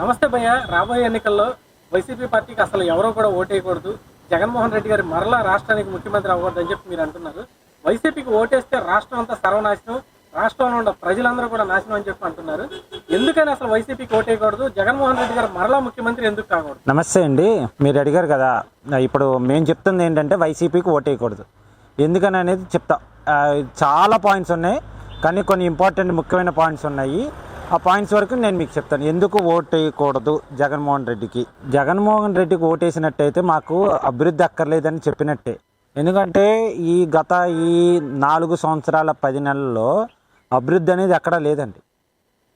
నమస్తే భయ్య. రాబోయే ఎన్నికల్లో వైసీపీ పార్టీకి అసలు ఎవరో కూడా ఓటేయకూడదు. జగన్మోహన్ రెడ్డి గారు మరలా రాష్ట్రానికి ముఖ్యమంత్రి అవ్వకూడదు అని చెప్పి మీరు అంటున్నారు. వైసీపీకి ఓటేస్తే రాష్ట్రం అంతా సర్వనాశనం రాష్ట్రంలో ఉన్న ప్రజలందరూ కూడా నాశనం అని చెప్పి అంటున్నారు. ఎందుకని అసలు వైసీపీకి ఓటేయకూడదు? జగన్మోహన్ రెడ్డి గారు మరలా ముఖ్యమంత్రి ఎందుకు కాకూడదు? నమస్తే అండి. మీరు అడిగారు కదా ఇప్పుడు మేము చెప్తుంది ఏంటంటే వైసీపీకి ఓటేయకూడదు. ఎందుకని అనేది చెప్తా. చాలా పాయింట్స్ ఉన్నాయి. కానీ కొన్ని ఇంపార్టెంట్ ముఖ్యమైన పాయింట్స్ ఉన్నాయి. ఆ పాయింట్స్ వరకు నేను మీకు చెప్తాను. ఎందుకు ఓట్ వేయకూడదు జగన్మోహన్ రెడ్డికి? జగన్మోహన్ రెడ్డికి ఓటేసినట్టయితే మాకు అభివృద్ధి అక్కర్లేదని చెప్పినట్టే. ఎందుకంటే ఈ గత ఈ నాలుగు సంవత్సరాల పది నెలల్లో అభివృద్ధి అనేది ఎక్కడా లేదండి.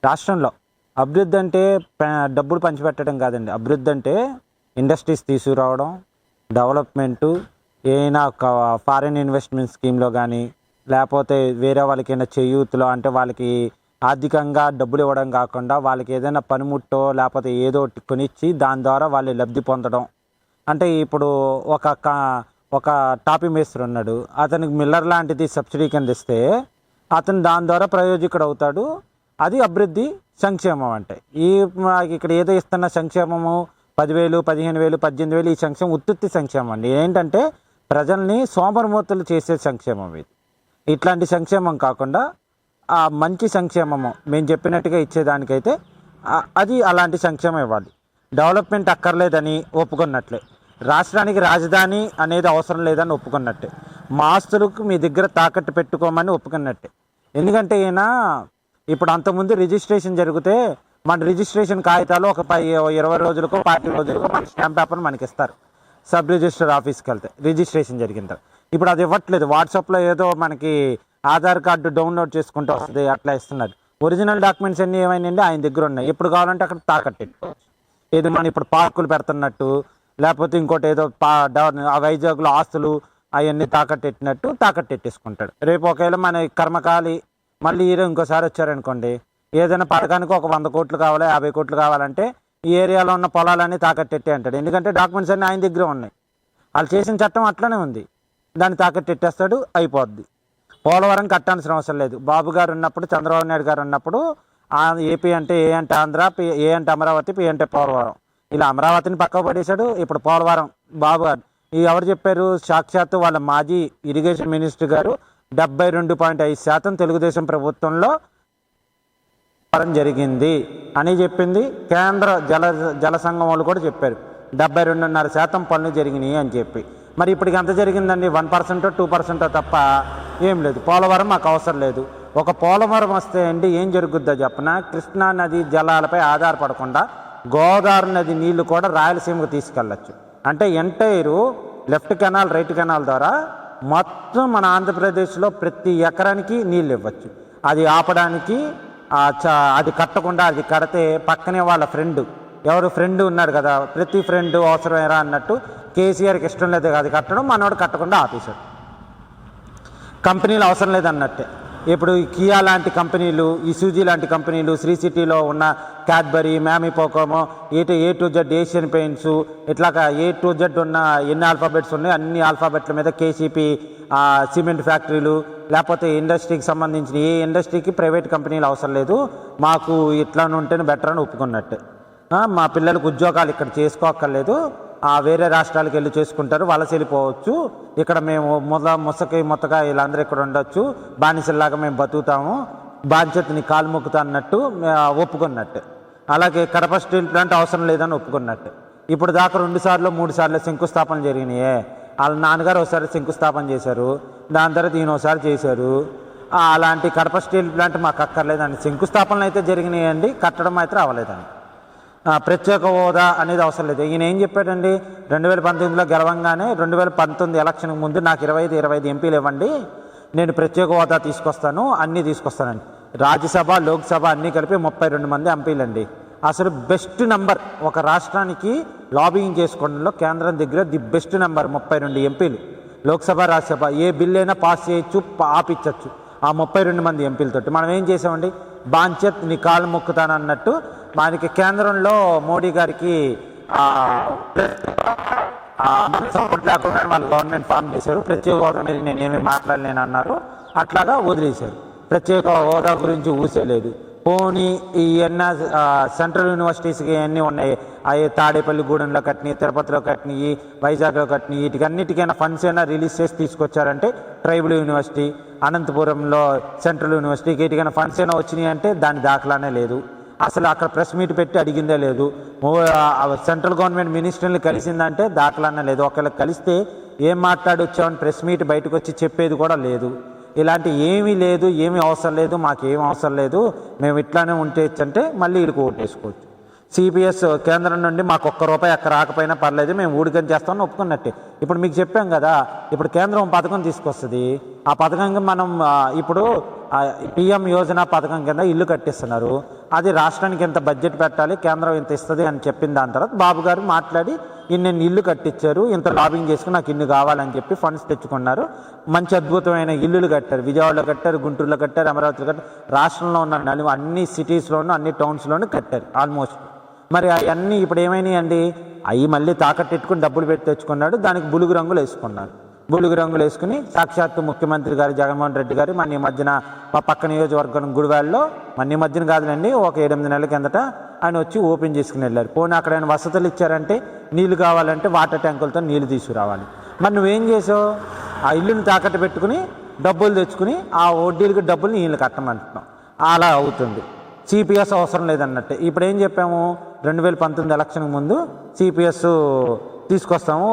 రాష్ట్రంలో అభివృద్ధి అంటే ప- డబ్బులు పంచిపెట్టడం కాదండి. అభివృద్ధి అంటే ఇండస్ట్రీస్ తీసుకురావడం డెవలప్మెంటు ఏమైనా ఒక ఫారిన్ ఇన్వెస్ట్మెంట్ స్కీమ్లో కానీ లేకపోతే వేరే వాళ్ళకి ఏమైనా చేయూతులో అంటే వాళ్ళకి ఆర్థికంగా డబ్బులు ఇవ్వడం కాకుండా వాళ్ళకి ఏదైనా పనిముట్టో లేకపోతే ఏదో కొనిచ్చి దాని ద్వారా వాళ్ళు లబ్ధి పొందడం. అంటే ఇప్పుడు ఒక ఒక టాపీ మేస్త్రి ఉన్నాడు. అతనికి మిల్లర్ లాంటిది సబ్సిడీ కింద ఇస్తే అతను దాని ద్వారా ప్రయోజకుడు అవుతాడు. అది అభివృద్ధి సంక్షేమం అంటే. ఈ ఇక్కడ ఏదో ఇస్తున్న సంక్షేమము పదివేలు పదిహేను వేలు పద్దెనిమిది వేలు ఈ సంక్షేమం ఉత్తుత్తి సంక్షేమం అండి. ఏంటంటే ప్రజల్ని సోమరమూర్తలు చేసే సంక్షేమం ఇది. ఇట్లాంటి సంక్షేమం కాకుండా ఆ మంచి సంక్షేమము మేము చెప్పినట్టుగా ఇచ్చేదానికైతే అది అలాంటి సంక్షేమం ఇవ్వాలి. డెవలప్మెంట్ అక్కర్లేదని ఒప్పుకున్నట్లే. రాష్ట్రానికి రాజధాని అనేది అవసరం లేదని ఒప్పుకున్నట్టే. మా ఆస్తులకు మీ దగ్గర తాకట్టు పెట్టుకోమని ఒప్పుకున్నట్టే. ఎందుకంటే ఈయన ఇప్పుడు అంతకుముందు రిజిస్ట్రేషన్ జరిగితే మన రిజిస్ట్రేషన్ కాగితాలు ఒక పై ఇరవై రోజులకో పార్టీ రోజులకు మన స్టాంప్ పేపర్ మనకి ఇస్తారు సబ్ రిజిస్టర్ ఆఫీస్కి వెళ్తే రిజిస్ట్రేషన్ జరిగిన తర్వాత. ఇప్పుడు అది ఇవ్వట్లేదు. వాట్సాప్లో ఏదో మనకి ఆధార్ కార్డు డౌన్లోడ్ చేసుకుంటూ వస్తుంది అట్లా ఇస్తున్నారు ఒరిజినల్ డాక్యుమెంట్స్ అన్నీ ఏమైనాయండి ఆయన దగ్గర ఉన్నాయి. ఎప్పుడు కావాలంటే అక్కడ తాకట్టు ఏదో మనం ఇప్పుడు పార్కులు పెడుతున్నట్టు లేకపోతే ఇంకోటి ఏదో పా వైజాగ్లో ఆస్తులు అవన్నీ తాకట్టెట్టినట్టు తాకట్టెట్టేసుకుంటాడు. రేపు ఒకవేళ మన కర్మకాలి మళ్ళీ ఈరో ఇంకోసారి వచ్చారనుకోండి ఏదైనా పథకానికి ఒక వంద కోట్లు కావాలి యాభై కోట్లు కావాలంటే ఈ ఏరియాలో ఉన్న పొలాలన్నీ తాకట్టెట్టే అంటాడు. ఎందుకంటే డాక్యుమెంట్స్ అన్నీ ఆయన దగ్గర ఉన్నాయి. వాళ్ళు చేసిన చట్టం అట్లనే ఉంది. దాన్ని తాకట్టెట్టేస్తాడు అయిపోద్ది. పోలవరం కట్టాల్సిన అవసరం లేదు. బాబు గారు ఉన్నప్పుడు చంద్రబాబు నాయుడు గారు ఉన్నప్పుడు ఆ ఏపీ అంటే ఏ అంటే ఆంధ్ర పి ఏ అంటే అమరావతి పి అంటే పోలవరం. ఇలా అమరావతిని పక్కకు పడేశాడు. ఇప్పుడు పోలవరం బాబు గారు. ఎవరు చెప్పారు? సాక్షాత్తు వాళ్ళ మాజీ ఇరిగేషన్ మినిస్టర్ గారు డెబ్బై రెండు పాయింట్ ఐదు శాతం తెలుగుదేశం ప్రభుత్వంలో పోలవరం జరిగింది అని చెప్పింది. కేంద్ర జల జల సంఘం వాళ్ళు కూడా చెప్పారు. డెబ్బై రెండున్నర శాతం పనులు జరిగినాయి అని చెప్పి. మరి ఇప్పటికి ఎంత జరిగిందండి. వన్ పర్సెంటో టూ పర్సెంటో తప్ప ఏం లేదు. పోలవరం మాకు అవసరం లేదు. ఒక పోలవరం వస్తే అండి ఏం జరుగుద్దో చెప్పిన? కృష్ణా నది జలాలపై ఆధారపడకుండా గోదావరి నది నీళ్ళు కూడా రాయలసీమకు తీసుకెళ్ళచ్చు. అంటే entire left canal right canal ద్వారా మొత్తం మన ఆంధ్రప్రదేశ్లో ప్రతి ఎకరానికి నీళ్ళు ఇవ్వచ్చు. అది ఆపడానికి అది కట్టకుండా అది కడితే పక్కనే వాళ్ళ ఫ్రెండ్ ఎవరు ఫ్రెండ్ ఉన్నారు కదా ప్రతి ఫ్రెండ్ అవసరమేరా అన్నట్టు కేసీఆర్కి ఇష్టం లేదు అది కట్టడం మనోడు కట్టకుండా ఆపేశాడు. కంపెనీలు అవసరం లేదన్నట్టే. ఇప్పుడు కియా లాంటి కంపెనీలు ఇసూజీ లాంటి కంపెనీలు శ్రీ సిటీలో ఉన్న క్యాడ్బరీ మ్యామీ పోకోమో ఏటు A to Z Asian Paints ఇట్లాగా ఏ టు జెడ్ ఉన్న ఎన్ని ఆల్ఫాబెట్స్ ఉన్నాయి అన్ని ఆల్ఫాబెట్ల మీద కేసీపీ సిమెంట్ ఫ్యాక్టరీలు లేకపోతే ఇండస్ట్రీకి సంబంధించిన ఏ ఇండస్ట్రీకి ప్రైవేట్ కంపెనీలు అవసరం లేదు. మాకు ఇట్లా ఉంటేనే బెటర్ అని ఒప్పుకున్నట్టే. మా పిల్లలకు ఉద్యోగాలు ఇక్కడ చేసుకోక్కర్లేదు. ఆ వేరే రాష్ట్రాలకు వెళ్ళి చేసుకుంటారు వలస వెళ్ళిపోవచ్చు. ఇక్కడ మేము ముద ముసకి ముత్తగా వీళ్ళందరూ ఇక్కడ ఉండొచ్చు. బానిసల్లాగా మేము బతుకుతాము. బాధ్యతని కాలు మొక్కుతా అన్నట్టు ఒప్పుకున్నట్టు. అలాగే కడప స్టీల్ ప్లాంట్ అవసరం లేదని ఒప్పుకున్నట్టు. ఇప్పుడు దాకా రెండు సార్లు మూడు సార్లు శంకుస్థాపన జరిగినాయే. వాళ్ళ నాన్నగారు ఒకసారి శంకుస్థాపన చేశారు. దాని తర్వాత ఈయన ఒకసారి చేశారు. అలాంటి కడప స్టీల్ ప్లాంట్ మాకు అక్కర్లేదండి శంకుస్థాపనలు అయితే జరిగినాయండి కట్టడం అయితే అవ్వలేదండి ప్రత్యేక హోదా అనేది అవసరం లేదు. ఈయన ఏం చెప్పాడండి? రెండు వేల పంతొమ్మిదిలో గెలవంగానే రెండు వేల పంతొమ్మిది ఎలక్షన్కి ముందు నాకు ఇరవై ఐదు ఇరవై ఐదు ఎంపీలు ఇవ్వండి. నేను ప్రత్యేక హోదా తీసుకొస్తాను అన్నీ తీసుకొస్తానండి. రాజ్యసభ లోక్సభ అన్నీ కలిపి ముప్పై రెండు మంది ఎంపీలు అండి అసలు బెస్ట్ నెంబర్ ఒక రాష్ట్రానికి లాబింగ్ చేసుకోవడంలో కేంద్రం దగ్గర ది బెస్ట్ నెంబర్ ముప్పై రెండు ఎంపీలు. లోక్సభ రాజ్యసభ ఏ బిల్ అయినా పాస్ చేయొచ్చు ఆపించవచ్చు ఆపిచ్చచ్చు ఆ ముప్పై రెండు మంది ఎంపీలతోటి. మనం ఏం చేసామండి? బాంచెత్ నీ కాలు మొక్కుతాను అన్నట్టు మనకి కేంద్రంలో మోడీ గారికి సపోర్ట్ లేకుండా వాళ్ళు గవర్నమెంట్ ఫామ్ చేశారు. ప్రత్యేక హోదా మీద నేను మాట్లాడలేను అన్నారు అట్లాగా వదిలేశారు. ప్రత్యేక హోదా గురించి ఊసేలేదు పోనీ ఈ ఎన్న సెంట్రల్ యూనివర్సిటీస్కి అన్నీ ఉన్నాయి? అవి తాడేపల్లిగూడెంలో కట్టినవి తిరుపతిలో కట్టినవి వైజాగ్లో కట్టినవి వీటికన్నిటికైనా ఫండ్స్ అయినా రిలీజ్ చేసి తీసుకొచ్చారంటే ట్రైబల్ యూనివర్సిటీ అనంతపురంలో సెంట్రల్ యూనివర్సిటీకి ఎటుకైనా ఫండ్స్ అయినా వచ్చినాయి అంటే దాని దాఖలానే లేదు. అసలు అక్కడ ప్రెస్ మీట్ పెట్టి అడిగిందే లేదు. సెంట్రల్ గవర్నమెంట్ మినిస్టర్ని కలిసిందంటే దాఖలానే లేదు. ఒకవేళ కలిస్తే ఏం మాట్లాడొచ్చామని ప్రెస్ మీట్ బయటకు వచ్చి చెప్పేది కూడా లేదు. ఇలాంటి ఏమీ లేదు ఏమీ అవసరం లేదు మాకు ఏమి అవసరం లేదు. మేము ఇట్లానే ఉంటే అంటే మళ్ళీ వీళ్ళకి ఓటేసుకోవచ్చు. సిపిఎస్ కేంద్రం నుండి మాకు ఒక్క రూపాయి అక్కడ రాకపోయినా పర్లేదు మేము ఊడికని చేస్తామని ఒప్పుకున్నట్టే. ఇప్పుడు మీకు చెప్పాం కదా ఇప్పుడు కేంద్రం పథకం తీసుకొస్తుంది. ఆ పథకంగా మనం ఇప్పుడు పిఎం యోజన పథకం కింద ఇల్లు కట్టిస్తున్నారు. అది రాష్ట్రానికి ఇంత బడ్జెట్ పెట్టాలి కేంద్రం ఇంత ఇస్తుంది అని చెప్పిన దాని తర్వాత బాబు గారు మాట్లాడి ఇన్ని ఇల్లు కట్టించారు ఇంత లాబింగ్ చేసుకుని నాకు ఇన్ని కావాలని చెప్పి ఫండ్స్ తెచ్చుకున్నారు. మంచి అద్భుతమైన ఇల్లులు కట్టారు. విజయవాడలో కట్టారు గుంటూరులో కట్టారు అమరావతిలో కట్టారు. రాష్ట్రంలో ఉన్న అన్ని సిటీస్లోనూ అన్ని టౌన్స్లోనూ కట్టారు ఆల్మోస్ట్ మరి అవన్నీ ఇప్పుడు ఏమైనాయండి? అవి మళ్ళీ తాకట్టెట్టుకుని డబ్బులు పెట్టి తెచ్చుకున్నాడు దానికి బులుగు రంగులు వేసుకున్నాడు. బులుగు రంగులు వేసుకుని సాక్షాత్తు ముఖ్యమంత్రి గారు జగన్మోహన్ రెడ్డి గారు మన ఈ మధ్యన మా పక్క నియోజకవర్గం గుడివాళ్ళలో మన ఈ మధ్యన కాదులండి ఒక ఎనిమిది నెలల కిందట ఆయన వచ్చి ఓపెన్ చేసుకుని వెళ్ళారు. పోనీ అక్కడ ఆయన వసతులు ఇచ్చారంటే నీళ్ళు కావాలంటే వాటర్ ట్యాంకులతో నీళ్ళు తీసుకురావాలి. మరి నువ్వేం చేసావు? ఆ ఇల్లుని తాకట్టు పెట్టుకుని డబ్బులు తెచ్చుకుని ఆ వడ్డీలకి డబ్బులు నీళ్ళు కట్టమంటున్నాం అలా అవుతుంది. సిపిఎస్ అవసరం లేదన్నట్టే. ఇప్పుడు ఏం చెప్పాము? రెండు వేల పంతొమ్మిది ఎలక్షన్ ముందు సిపిఎస్ తీసుకొస్తాము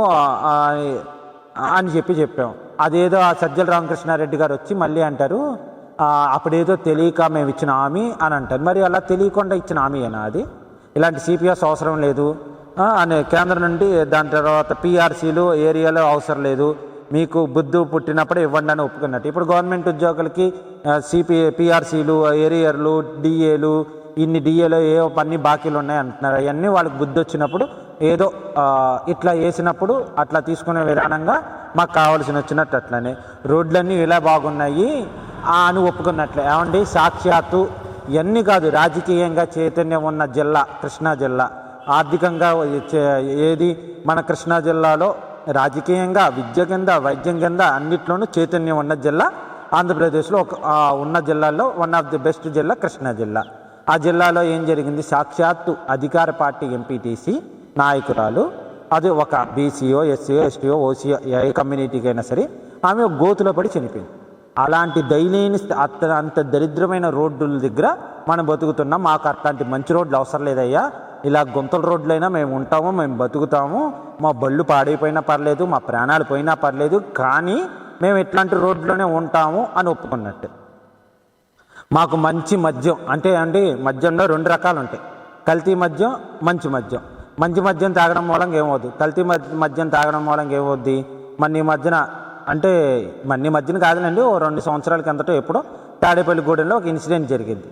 అని చెప్పి చెప్పాము. అదేదో ఆ సజ్జల రామకృష్ణారెడ్డి గారు వచ్చి మళ్ళీ అంటారు అప్పుడేదో తెలియక మేము ఇచ్చిన హామీ అని అంటారు. మరి అలా తెలియకుండా ఇచ్చిన హామీయేనా అది? ఇలాంటి సిపిఎస్ అవసరం లేదు. అనే కేంద్రం నుండి దాని తర్వాత పిఆర్సీలు ఏరియాలో అవసరం లేదు. మీకు బుద్ధు పుట్టినప్పుడే ఇవ్వండి అని ఒప్పుకున్నట్టు. ఇప్పుడు గవర్నమెంట్ ఉద్యోగులకి సిపిఏ పిఆర్సీలు ఏరియర్లు డిఏలు ఇన్ని డిఏలో ఏ అన్ని బాకీలు ఉన్నాయి అంటున్నారు. అవన్నీ వాళ్ళకి బుద్ధి వచ్చినప్పుడు ఏదో ఇట్లా వేసినప్పుడు అట్లా తీసుకునే విధానంగా మాకు కావాల్సిన వచ్చినట్టు అట్లనే. రోడ్లన్నీ ఇలా బాగున్నాయి ఆ అని ఒప్పుకున్నట్లే. ఏమండి? సాక్షాత్తు ఇవన్నీ కాదు రాజకీయంగా చైతన్యం ఉన్న జిల్లా కృష్ణా జిల్లా. ఆర్థికంగా చే- ఏది? మన కృష్ణా జిల్లాలో రాజకీయంగా విద్య కింద వైద్యం కింద అన్నిట్లోనూ చైతన్యం ఉన్న జిల్లా ఆంధ్రప్రదేశ్లో ఒక ఉన్న జిల్లాల్లో వన్ ఆఫ్ ది బెస్ట్ జిల్లా కృష్ణా జిల్లా. ఆ జిల్లాలో ఏం జరిగింది? సాక్షాత్తు అధికార పార్టీ ఎంపీటీసీ నాయకురాలు అది ఒక బీసీఓ ఎస్సీఓ ఎస్టీఓ ఓసీఓ ఏ కమ్యూనిటీకి అయినా సరే ఆమె ఒక గోతులో పడి చనిపోయింది. అలాంటి దయలేని అంత అంత దరిద్రమైన రోడ్డుల దగ్గర మనం బతుకుతున్నాం మాకు అట్లాంటి మంచి రోడ్లు అవసరం లేదయ్యా ఇలా గుంతల రోడ్లైనా మేము ఉంటాము మేము బతుకుతాము. మా బళ్ళు పాడైపోయినా పర్లేదు మా ప్రాణాలు పోయినా పర్లేదు కానీ మేము ఇట్లాంటి రోడ్లోనే ఉంటాము అని ఒప్పుకున్నట్టు. మాకు మంచి మద్యం అంటే అండి మద్యంలో రెండు రకాలు ఉంటాయి కల్తీ మద్యం మంచి మద్యం. మంచి మద్యం తాగడం మూలంగా ఏమవుద్ది? కల్తీ మద్యం తాగడం మూలంగా ఏమవుద్ది? మన ఈ మధ్యన అంటే మన ఈ మధ్యన కాదులండి ఓ రెండు సంవత్సరాల కిందట ఎప్పుడో తాడేపల్లిగూడెంలో ఒక ఇన్సిడెంట్ జరిగింది.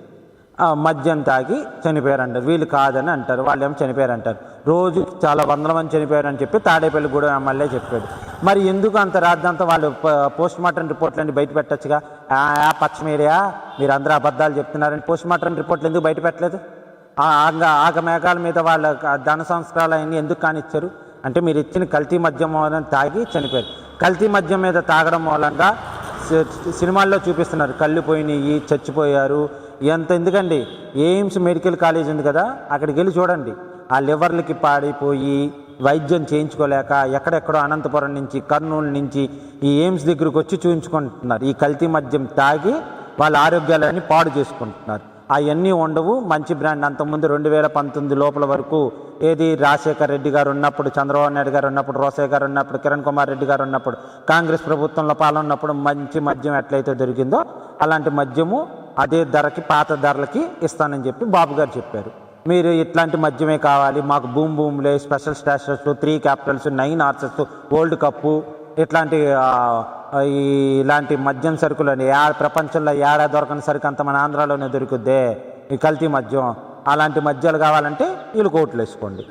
మద్యం తాగి చనిపోయారంటారు వీళ్ళు కాదని అంటారు. వాళ్ళు ఏమో చనిపోయారంటారు. రోజు చాలా వందల మంది చనిపోయారని చెప్పి తాడేపల్లి కూడా ఎమ్మెల్యే చెప్పాడు. మరి ఎందుకు అంత రాద్దంతా వాళ్ళు పోస్ట్ మార్టం రిపోర్ట్లన్నీ బయట పెట్టచ్చుగా? ఆ ఆ మీడియా మీరు అందరూ అబద్ధాలు చెప్తున్నారని పోస్ట్ మార్టం రిపోర్ట్లు ఎందుకు బయట పెట్టలేదు? ఆ ఆగ ఆగ మేఘాల మీద వాళ్ళ ధన సంస్కారాలు అవన్నీ ఎందుకు కానిచ్చారు? అంటే మీరు ఇచ్చిన కల్తీ మద్యం మూలం తాగి చనిపోయారు. కల్తీ మద్యం మీద తాగడం మూలంగా సినిమాల్లో చూపిస్తున్నారు. కళ్ళు పోయినాయి చచ్చిపోయారు ఎంత ఎందుకండి? ఎయిమ్స్ మెడికల్ కాలేజ్ ఉంది కదా అక్కడికి వెళ్ళి చూడండి. ఆ లివర్లకి పాడైపోయి వైద్యం చేయించుకోలేక ఎక్కడెక్కడో అనంతపురం నుంచి కర్నూలు నుంచి ఈ ఎయిమ్స్ దగ్గరకు వచ్చి చూయించుకుంటున్నారు. ఈ కల్తీ మద్యం తాగి వాళ్ళ ఆరోగ్యాలన్నీ పాడు చేసుకుంటున్నారు. అవన్నీ ఉండవు. మంచి బ్రాండ్. అంతకుముందు రెండు వేల పంతొమ్మిది లోపల వరకు ఏది రాజశేఖర్ రెడ్డి గారు ఉన్నప్పుడు చంద్రబాబు నాయుడు గారు ఉన్నప్పుడు రోసయ్య గారు ఉన్నప్పుడు కిరణ్ కుమార్ రెడ్డి గారు ఉన్నప్పుడు కాంగ్రెస్ ప్రభుత్వంలో పాల్గొన్నప్పుడు మంచి మద్యం ఎట్లయితే దొరికిందో అలాంటి మద్యము అదే ధరకి పాత ధరలకి ఇస్తానని చెప్పి బాబు గారు చెప్పారు. మీరు ఇట్లాంటి మద్యమే కావాలి మాకు భూమ్ బూమ్లే స్పెషల్ స్టాషర్స్ త్రీ క్యాపిటల్స్ నైన్ ఆర్సెస్ వరల్డ్ కప్పు ఇట్లాంటి ఈ ఇలాంటి మద్యం సరుకులు అని యా ప్రపంచంలో ఏడా దొరకని సరుకు అంత మన ఆంధ్రాలోనే దొరుకుద్దే? ఈ కల్తీ మద్యం అలాంటి మద్యాలు కావాలంటే వీళ్ళు కోట్లు వేసుకోండి.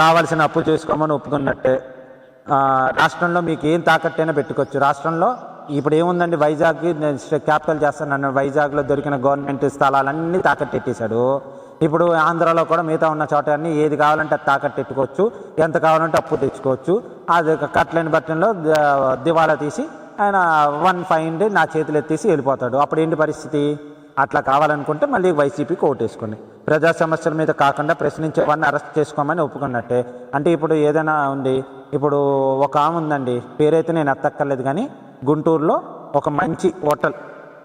కావాల్సిన అప్పు చేసుకోమని ఒప్పుకున్నట్టే. రాష్ట్రంలో మీకు ఏం తాకట్టైనా పెట్టుకోవచ్చు. రాష్ట్రంలో ఇప్పుడు ఏముందండి? వైజాగ్ క్యాపిటల్ చేస్తాను. వైజాగ్లో దొరికిన గవర్నమెంట్ స్థలాలన్నీ తాకట్టెట్టేశాడు. ఇప్పుడు ఆంధ్రాలో కూడా మిగతా ఉన్న చోట అన్ని ఏది కావాలంటే అది తాకట్టెట్టుకోవచ్చు. ఎంత కావాలంటే అప్పు తెచ్చుకోవచ్చు. అది కట్టలేని బట్టంలో దివాలా తీసి ఆయన వన్ ఫైవ్ నా చేతులు ఎత్తేసి వెళ్ళిపోతాడు. అప్పుడు ఏంటి పరిస్థితి? అట్లా కావాలనుకుంటే మళ్ళీ వైసీపీకి ఓటేసుకోండి ప్రజా సమస్యల మీద కాకుండా ప్రశ్నించే వాడిని అరెస్ట్ చేసుకోమని ఒప్పుకున్నట్టే. అంటే ఇప్పుడు ఏదైనా ఉంది. ఇప్పుడు ఒక ఆమె ఉందండి. పేరైతే నేను ఎత్తక్కర్లేదు కానీ గుంటూరులో ఒక మంచి హోటల్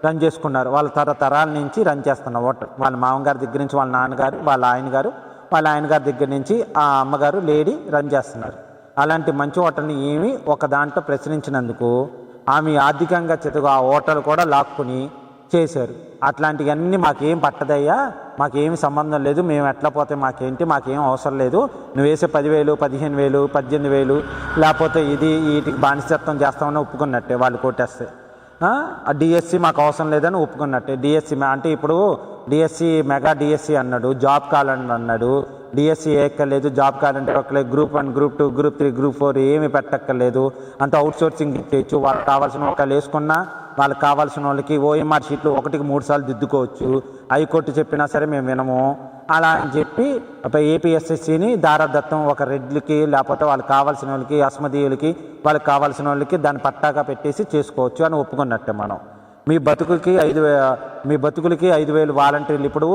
రన్ చేసుకున్నారు. వాళ్ళ తరతరాల నుంచి రన్ చేస్తున్న హోటల్. వాళ్ళ మామగారి దగ్గర నుంచి వాళ్ళ నాన్నగారు వాళ్ళ ఆయన గారు వాళ్ళ ఆయన గారి దగ్గర నుంచి ఆ అమ్మగారు లేడీ రన్ చేస్తున్నారు. అలాంటి మంచి హోటల్ని ఏమి ఒక దాంట్లో ప్రశ్నించినందుకు ఆమె ఆర్థికంగా చెతుగు ఆ హోటల్ కూడా లాక్కుని చేశారు. అట్లాంటివన్నీ మాకేం పట్టదయ్యా? మాకేం సంబంధం లేదు. మేము ఎట్లా పోతే మాకేంటి? మాకేం అవసరం లేదు. నువ్వు వేసే పదివేలు పదిహేను వేలు పద్దెనిమిది వేలు లేకపోతే ఇది వీటికి బానిసత్వం చేస్తామని ఒప్పుకున్నట్టే వాళ్ళు కొట్టేస్తే. డిఎస్సి మాకు అవసరం లేదని ఒప్పుకున్నట్టే. డిఎస్సి అంటే ఇప్పుడు డిఎస్సి మెగా డిఎస్సి అన్నాడు జాబ్ కాలండి అన్నాడు. డిఎస్సి ఎక్కర్లేదు జాబ్ కాలంటే ఒక్కలేదు group one group two group three group four ఏమి పెట్టక్కర్లేదు. అంత అవుట్ సోర్సింగ్ వాళ్ళకి కావాల్సిన ఒకళ్ళు వేసుకున్నా వాళ్ళకి కావాల్సిన వాళ్ళకి ఓఎంఆర్ షీట్లు ఒకటికి మూడు సార్లు దిద్దుకోవచ్చు. హైకోర్టు చెప్పినా సరే మేము వినము. అలా అని చెప్పి ఏపీఎస్ఎస్సిని దారాదత్తం ఒక రెడ్లకి లేకపోతే వాళ్ళకి కావాల్సిన వాళ్ళకి అస్మదీయులకి వాళ్ళకి కావాల్సిన వాళ్ళకి దాన్ని పట్టాగా పెట్టేసి చేసుకోవచ్చు అని ఒప్పుకున్నట్టే మనం. మీ బతుకుకి ఐదు వే మీ బతుకులకి ఐదు వేలు వాలంటీర్లు ఇప్పుడు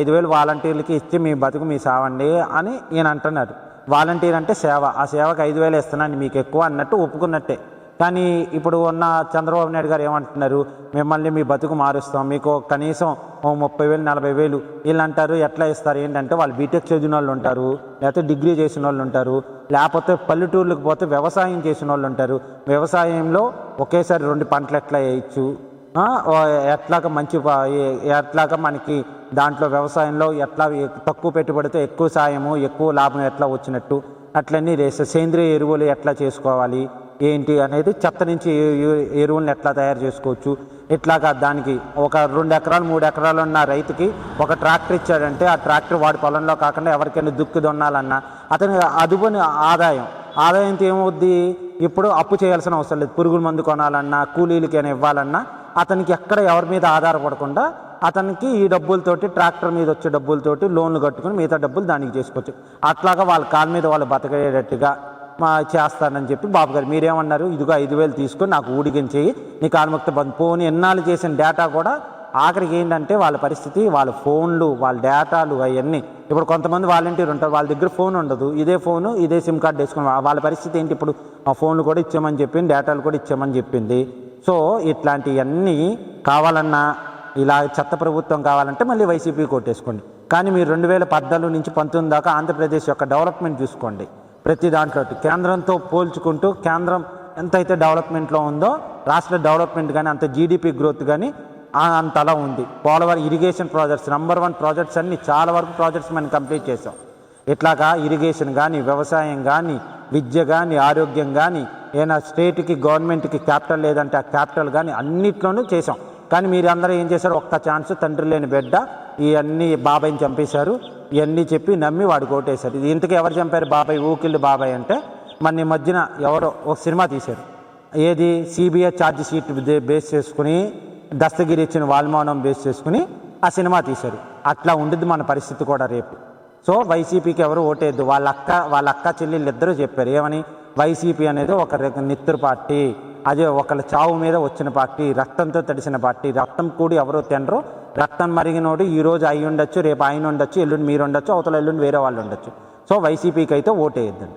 ఐదు వేలు వాలంటీర్లకి ఇచ్చి మీ బతుకు మీ సావండి అని ఈయన అంటున్నాడు. వాలంటీర్ అంటే సేవ. ఆ సేవకు ఐదు వేలు ఇస్తున్నాను మీకు ఎక్కువ అన్నట్టు ఒప్పుకున్నట్టే. కానీ ఇప్పుడు ఉన్న చంద్రబాబు నాయుడు గారు ఏమంటున్నారు? మిమ్మల్ని మీ బతుకు మారుస్తాం. మీకు కనీసం ఓ ముప్పై వేలు నలభై వేలు వీళ్ళు అంటారు. ఎట్లా ఇస్తారు? ఏంటంటే వాళ్ళు బీటెక్ చదివిన వాళ్ళు ఉంటారు. లేకపోతే డిగ్రీ చేసిన వాళ్ళు ఉంటారు. లేకపోతే పల్లెటూర్లకు పోతే వ్యవసాయం చేసిన వాళ్ళు ఉంటారు. వ్యవసాయంలో ఒకేసారి రెండు పంటలు ఎట్లా వేయచ్చు? ఎట్లాగ ఎట్లాగా మంచి ఎట్లాగ ఎట్లాగా మనకి దాంట్లో వ్యవసాయంలో ఎట్లా తక్కువ పెట్టుబడితో ఎక్కువ సాయము ఎక్కువ లాభం ఎట్లా వచ్చినట్టు? అట్లన్నీ సేంద్రియ ఎరువులు ఎట్లా చేసుకోవాలి? ఏంటి అనేది చెత్త నుంచి ఎరువులను ఎట్లా తయారు చేసుకోవచ్చు? ఇట్లాగా దానికి ఒక రెండు ఎకరాలు మూడు ఎకరాలు ఉన్న రైతుకి ఒక ట్రాక్టర్ ఇచ్చాడంటే ఆ ట్రాక్టర్ వాడి పొలంలో కాకుండా ఎవరికైనా దుక్కి దొన్నాలన్నా అతని అదుపుని ఆదాయం. ఆదాయంతో ఏమవుద్ది? ఇప్పుడు అప్పు చేయాల్సిన అవసరం లేదు. పురుగుల మందు కొనాలన్నా కూలీలకైనా ఇవ్వాలన్నా అతనికి ఎక్కడ ఎవరి మీద ఆధారపడకుండా అతనికి ఈ డబ్బులతోటి ట్రాక్టర్ మీద వచ్చే డబ్బులతోటి లోన్లు కట్టుకుని మిగతా డబ్బులు దానికి చేసుకోవచ్చు. అట్లాగా వాళ్ళ కాళ్ళ మీద వాళ్ళు బతకడేటట్టుగా చేస్తానని చెప్పి బాబు గారు మీరేమన్నారు? ఇదిగో ఐదు వేలు తీసుకొని నాకు ఊడిగించేయి నీకు కాలుముక్త బంద్ పోని ఎన్నాళ్ళు చేసిన డేటా కూడా ఆఖరికి ఏంటంటే వాళ్ళ పరిస్థితి వాళ్ళ ఫోన్లు వాళ్ళ డేటాలు అవన్నీ. ఇప్పుడు కొంతమంది వాలంటీర్ ఉంటారు వాళ్ళ దగ్గర ఫోన్ ఉండదు. ఇదే ఫోను ఇదే సిమ్ కార్డు వేసుకుని వాళ్ళ పరిస్థితి ఏంటి? ఇప్పుడు ఆ ఫోన్లు కూడా ఇచ్చామని చెప్పింది డేటాలు కూడా ఇచ్చామని చెప్పింది. సో ఇట్లాంటివన్నీ కావాలన్నా ఇలా చెత్త ప్రభుత్వం కావాలంటే మళ్ళీ వైసీపీ కొట్టేసుకోండి కానీ మీరు రెండు వేల పద్నాలుగు నుంచి పంతొమ్మిది దాకా ఆంధ్రప్రదేశ్ యొక్క డెవలప్మెంట్ చూసుకోండి. ప్రతి దాంట్లో కేంద్రంతో పోల్చుకుంటూ కేంద్రం ఎంతైతే డెవలప్మెంట్లో ఉందో రాష్ట్ర డెవలప్మెంట్ కానీ అంత జీడిపి గ్రోత్ కానీ అంతలా అంత అలా ఉంది. Polavaram irrigation projects number one projects అన్ని చాలా వరకు ప్రాజెక్ట్స్ మనం కంప్లీట్ చేసాం ఇట్లాగా ఇరిగేషన్ కానీ వ్యవసాయం కానీ విద్య కానీ ఆరోగ్యం కానీ ఏదైనా స్టేట్కి గవర్నమెంట్కి క్యాపిటల్ లేదంటే ఆ క్యాపిటల్ కానీ అన్నిట్లోనూ చేసాం కానీ మీరు అందరూ ఏం చేశారు? ఒక్క ఛాన్స్ తండ్రి లేని బిడ్డ ఇవన్నీ బాబాయ్ని చంపేశారు. ఇవన్నీ చెప్పి నమ్మి వాడు కోటేశారు ఇది ఇంతకు ఎవరు చంపారు? బాబాయ్ ఊకిళ్ళు బాబాయ్ అంటే మన ఈ మధ్యన ఎవరో ఒక సినిమా తీశారు. ఏది? సిబిఐ ఛార్జ్ షీట్ బేస్ చేసుకుని దస్తగిరి ఇచ్చిన వాల్మౌనం బేస్ చేసుకుని ఆ సినిమా తీశారు. అట్లా ఉండిద్ది మన పరిస్థితి కూడా రేపు. సో వైసీపీకి ఎవరు ఓటేద్దు వాళ్ళ అక్క వాళ్ళ అక్క చెల్లెళ్ళు ఇద్దరు చెప్పారు. ఏమని? వైసీపీ అనేది ఒక రక- నిత్తురు పార్టీ. అదే ఒకళ్ళ చావు మీద వచ్చిన పార్టీ రక్తంతో తడిసిన పార్టీ. రక్తం కూడి ఎవరో తినరు? రక్తం మరిగినోడు ఈ రోజు అయి ఉండొచ్చు రేపు ఆయన ఉండొచ్చు ఎల్లుండి మీరు ఉండొచ్చు అవతల ఎల్లుండి వేరే వాళ్ళు ఉండొచ్చు సో వైసీపీకి అయితే ఓటేయద్దండి.